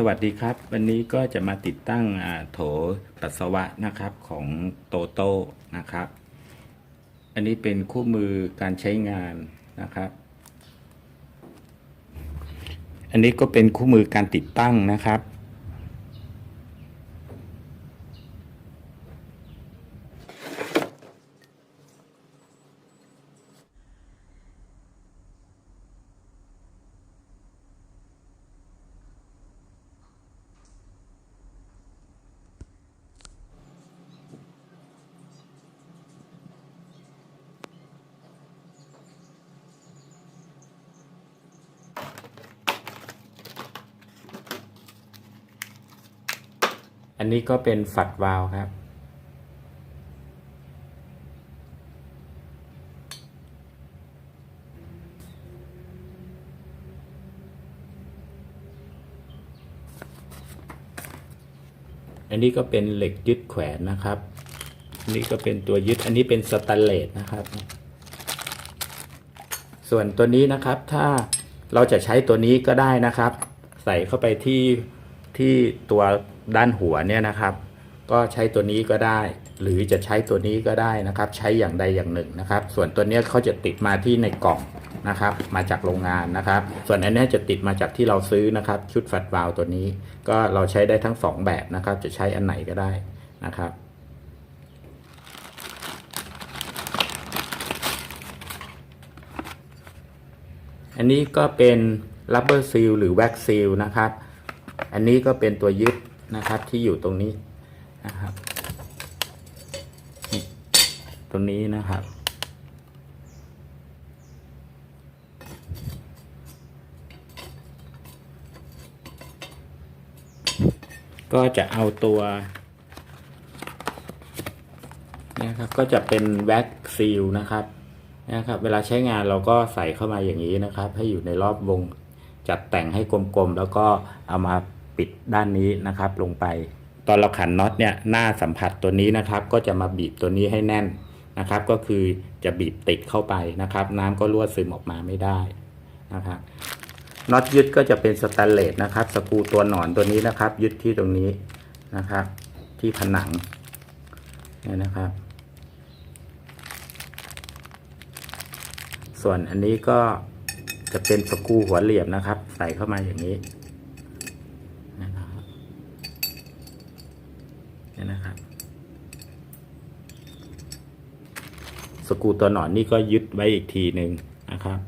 สวัสดีครับ วันนี้ก็จะมาติดตั้งโถปัสสาวะนะครับของโตโต้นะครับ อันนี้เป็นคู่มือการใช้งานนะครับ อันนี้ก็เป็นคู่มือการติดตั้งนะครับ อันนี้ก็เป็นฝัดวาล์วครับ อันนี้ก็เป็นเหล็กยึดแขวนนะครับอันนี้ก็เป็นตัวยึดอันนี้เป็นสแตนเลสนะครับ ส่วนตัวนี้นะครับถ้าเราจะใช้ตัวนี้ก็ได้นะครับ ใส่เข้าไปที่ ที่ตัวด้านหัวเนี่ยนะครับ ก็ใช้ตัวนี้ก็ได้ หรือจะใช้ตัวนี้ก็ได้นะครับ ใช้อย่างใดอย่างหนึ่งนะครับ ส่วนตัวนี้เขาจะติดมาที่ในกล่องนะครับ มาจากโรงงานนะครับ ส่วนอันนี้จะติดมาจากที่เราซื้อนะครับ ชุดฝัดวาล์วตัวนี้ ก็เราใช้ได้ทั้งสองแบบนะครับ จะใช้อันไหนก็ได้นะครับอันนี้ก็เป็น rubber seal หรือ wax seal นะครับ อันนี้ก็เป็นตัวยึดนะครับที่อยู่ตรงนี้นะครับนี่ตรงนี้นะครับ ก็จะเอาตัวนะครับก็จะเป็นแว็กซีลนะครับนะครับเวลาใช้งานเราก็ใส่เข้ามาอย่างนี้นะครับ ให้อยู่ในรอบวงจัดแต่งให้กลมๆ แล้วก็เอามา ปิดด้านนี้นะครับลงไป ตอนเราขันน็อตเนี่ยหน้าสัมผัสตัวนี้นะครับ ก็จะมาบีบตัวนี้ให้แน่นนะครับ ก็คือจะบีบติดเข้าไปนะครับ น้ำก็รั่วซึมออกมาไม่ได้นะครับน็อตยึดก็จะเป็นสแตนเลสนะครับ สกรูตัวหนอนตัวนี้นะครับ ยึดที่ตรงนี้นะครับ ที่ผนังเนี่ยนะครับ ส่วนอันนี้ก็จะเป็นสกรูหัวเหลี่ยมนะครับ ใส่เข้ามาอย่างนี้นะครับเนี่ยนะครับสกรูตัวหนอนนี่ก็ยึดไว้อีกทีหนึ่งนะครับ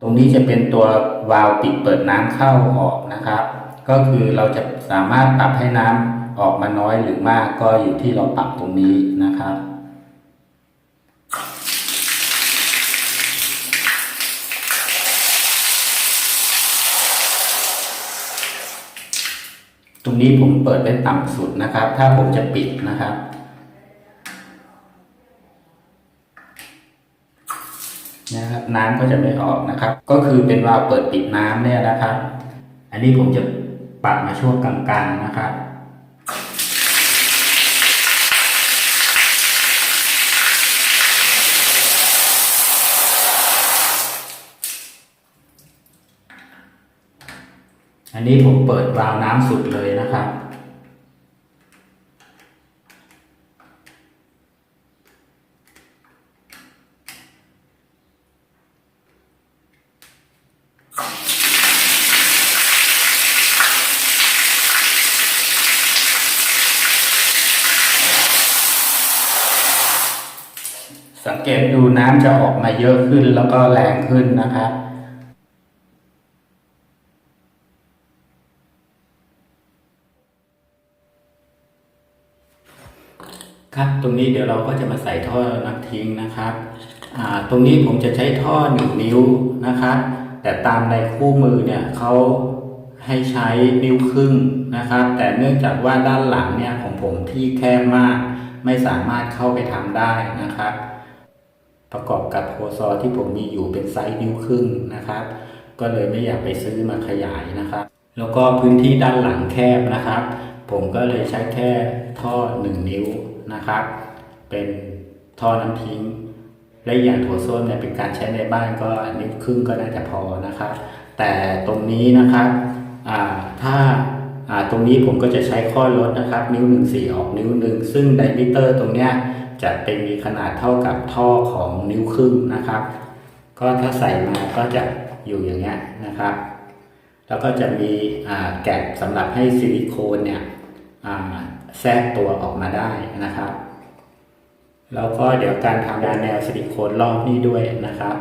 ตรงนี้จะเป็นตัววาล์วปิดเปิดน้ำเข้าออกนะครับ ก็คือเราจะสามารถปรับให้น้ำออกมาน้อยหรือมากก็อยู่ที่เราปรับตรงนี้นะครับตรงนี้ผมเปิดเป็นต่ำสุดนะครับ ถ้าผมจะปิดนะครับ นะครับน้ำก็จะไม่ออกนะครับ ก็คือเป็นวาล์วเปิดปิดน้ำเนี่ยนะครับ อันนี้ผมจะปรับมาช่วงกลางๆนะครับอันนี้ผมเปิดวาล์วน้ำสุดเลยนะครับ สัง เกตดูน้ำจะออกมาเยอะขึ้นแล้วก็แรงขึ้นนะครับครับตรงนี้เดี๋ยวเราก็จะมาใส่ท่อน้ำทิ้งนะครับตรงนี้ผมจะใช้ท่อหนึ่งนิ้วนะครับ แต่ตามในคู่มือเนี่ยเขาให้ใช้นิ้วครึ่งนะครับ แต่เนื่องจากว่าด้านหลังเนี่ยของผมที่แคบมาก ไม่สามารถเข้าไปทำได้นะครับ ประกอบกับโคซอที่ผมมีอยู่เป็นไซส์นิ้วครึ่งนะครับ ก็เลยไม่อยากไปซื้อมาขยายนะครับ แล้วก็พื้นที่ด้านหลังแคบนะครับ ผมก็เลยใช้แค่ท่อ 1 นิ้วนะครับ เป็นท่อน้ำทิ้ง และอย่างถั่วมเนี่ยเป็นการใช้ในบ้านก็นิ้วครึ่งก็น่าจะพอนะครับ แต่ตรงนี้นะครับถ้าาตรงนี้ผมก็จะใช้ข้อลดนะครับ นิ้วหนึ่งสี่ออกนิ้วหนึ่งซึ่งไดมิเตอร์ตรงเนี้ย จะเป็นมีขนาดเท่ากับท่อของนิ้วครึ่งนะครับ ก็ถ้าใส่มาก็จะอยู่อย่างเงี้ยนะครับ แล้วก็จะมีแกะสำหรับให้ซิลิโคนเนี่ยแทรกตัวออกมาได้นะครับ แล้วก็เดี๋ยวการทำยาแนวซิลิโคนรอบนี้ด้วยนะครับ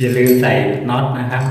อย่าลืมใส่น็อตนะครับ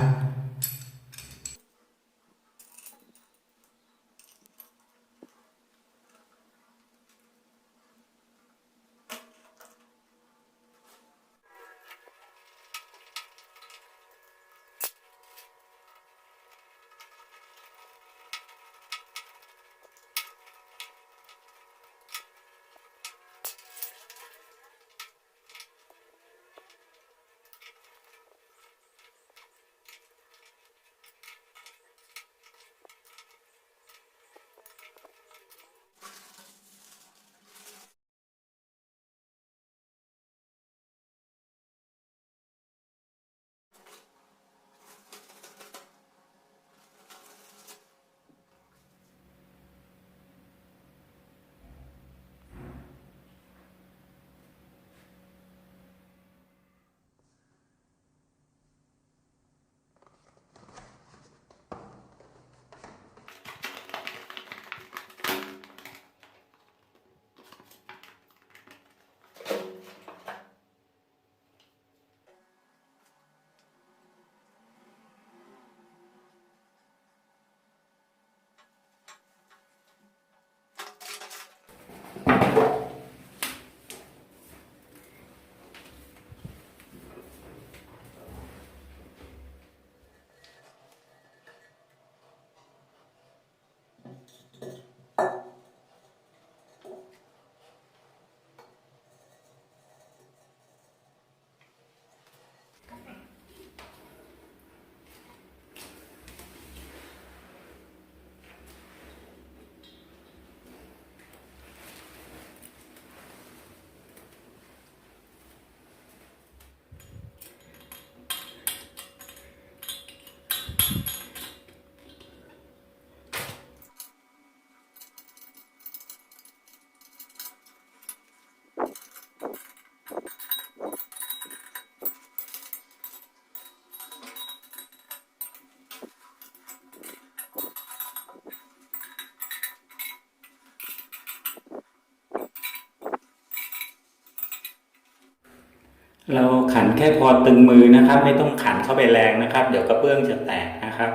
เราขันแค่พอตึงมือนะครับ ไม่ต้องขันเข้าไปแรงนะครับ เดี๋ยวกระเบื้องจะแตกนะครับ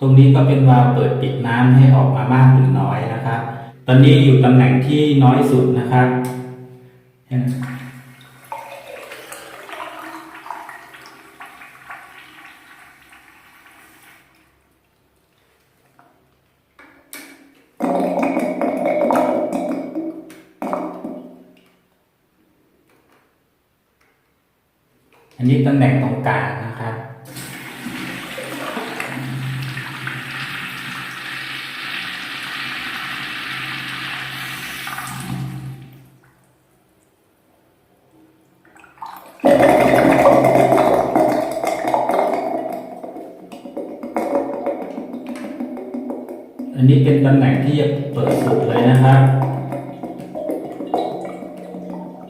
ตรงนี้ก็เป็นวาล์วเปิดปิดน้ำให้ออกมามากหรือน้อยนะครับ ตอนนี้อยู่ตำแหน่งที่น้อยสุดนะครับ อันนี้ตำแหน่งตรงกลาง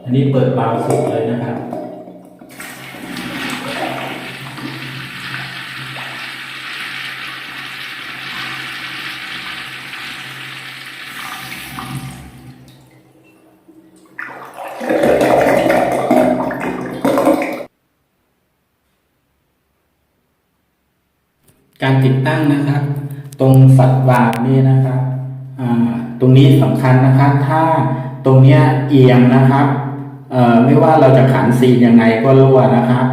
อันนี้เปิดเบาสุดเลยนะครับ การติดตั้งนะครับ ตรงฝัดวาล์วนี่นะครับอ่าตรงนี้สำคัญนะครับ ถ้าตรงเนี้ยเอียงนะครับ ไม่ว่าเราจะขันซีนยังไงก็รั่วนะครับ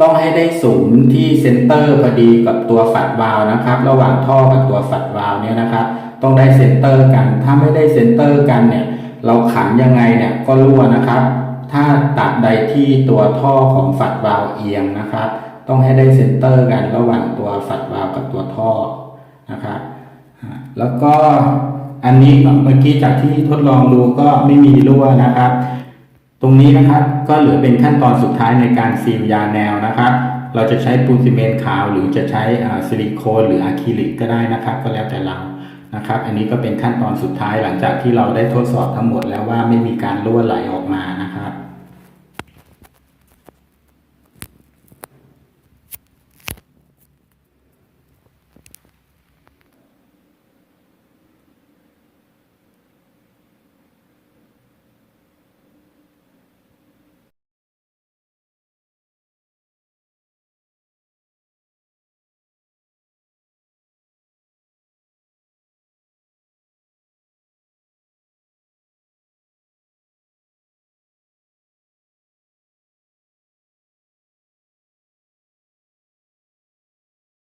ต้องให้ได้ศูนย์ที่เซนเตอร์พอดีกับตัวฝัดวาล์วนะครับ ระหว่างท่อกับตัวฝัดวาล์วเนี่ยนะครับ ต้องได้เซนเตอร์กัน ถ้าไม่ได้เซนเตอร์กันเนี่ย เราขันยังไงเนี่ยก็รั่วนะครับ ถ้าตัดใดที่ตัวท่อของฝัดวาล์วเอียงนะครับ ต้องให้ได้เซนเตอร์กันระหว่างตัวฝัดวาล์วกับตัวท่อนะครับแล้วก็อันนี้เมื่อกี้จากที่ทดลองดูก็ไม่มีรั่วนะครับ ตรงนี้นะครับก็เหลือเป็นขั้นตอนสุดท้ายในการซีลยาแนวนะครับ เราจะใช้ปูนซีเมนต์ขาว หรือจะใช้ซิลิโคนหรืออะคริลิกก็ได้นะครับ ก็แล้วแต่เรานะครับ อันนี้ก็เป็นขั้นตอนสุดท้ายหลังจากที่เราได้ทดสอบทั้งหมดแล้วว่าไม่มีการรั่วไหลออกมานะครับ